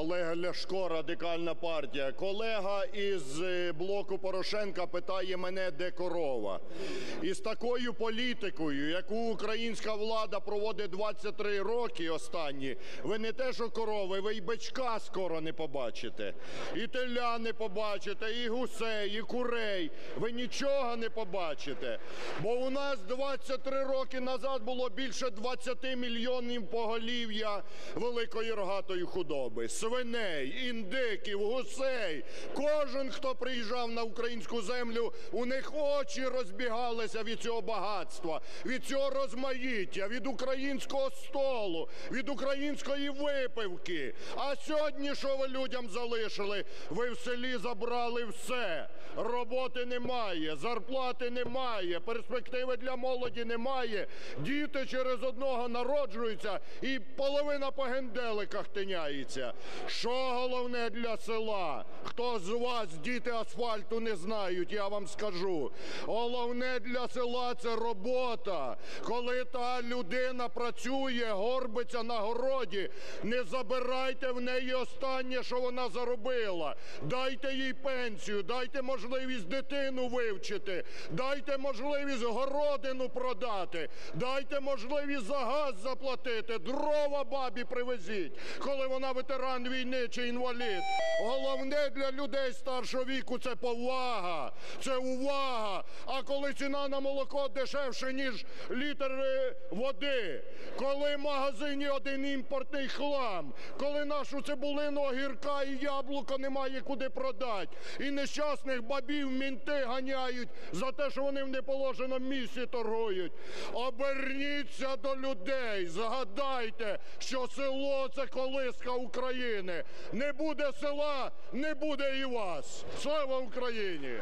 Олег Ляшко, Радикальна партія. Колега із е, блоку Порошенка питає мене, де корова. І з такою політикою, яку українська влада проводить 23 роки останні, ви не те, що корови, ви й бичка скоро не побачите. І теля не побачите, і гусей, і курей. Ви нічого не побачите. Бо у нас 23 роки назад було більше 20 мільйонів поголів'я великої рогатої худоби, свиней, індиків, гусей. Кожен, хто приїжджав на українську землю, у них очі розбігалися від цього багатства, від цього розмаїття, від українського столу, від української випивки. А сьогодні що ви людям залишили? Ви в селі забрали все. Роботи немає, зарплати немає, перспективи для молоді немає. Діти через одного народжуються і половина по генделиках тиняється. Що головне для села? Хто з вас діти асфальту не знають, я вам скажу. Головне для села це робота. Коли та людина працює, горбиться на городі, не забирайте в неї останнє, що вона заробила. Дайте їй пенсію, дайте можливість дитину вивчити, дайте можливість городину продати, дайте можливість за газ заплатити, дрова бабі привезіть, коли вона ветеран війни чи інвалід. Головне для людей старшого віку це повага, це увага. А коли ціна на молоко дешевше, ніж літр е, води, коли в магазині один імпортний хлам, коли нашу цибулину, огірка і яблуко немає куди продати, і нещасних бабів мінти ганяють за те, що вони в неположеному місці торгують. Оберніться до людей, згадайте, що село це колиска України. Не буде села, не буде і вас. Слава Україні!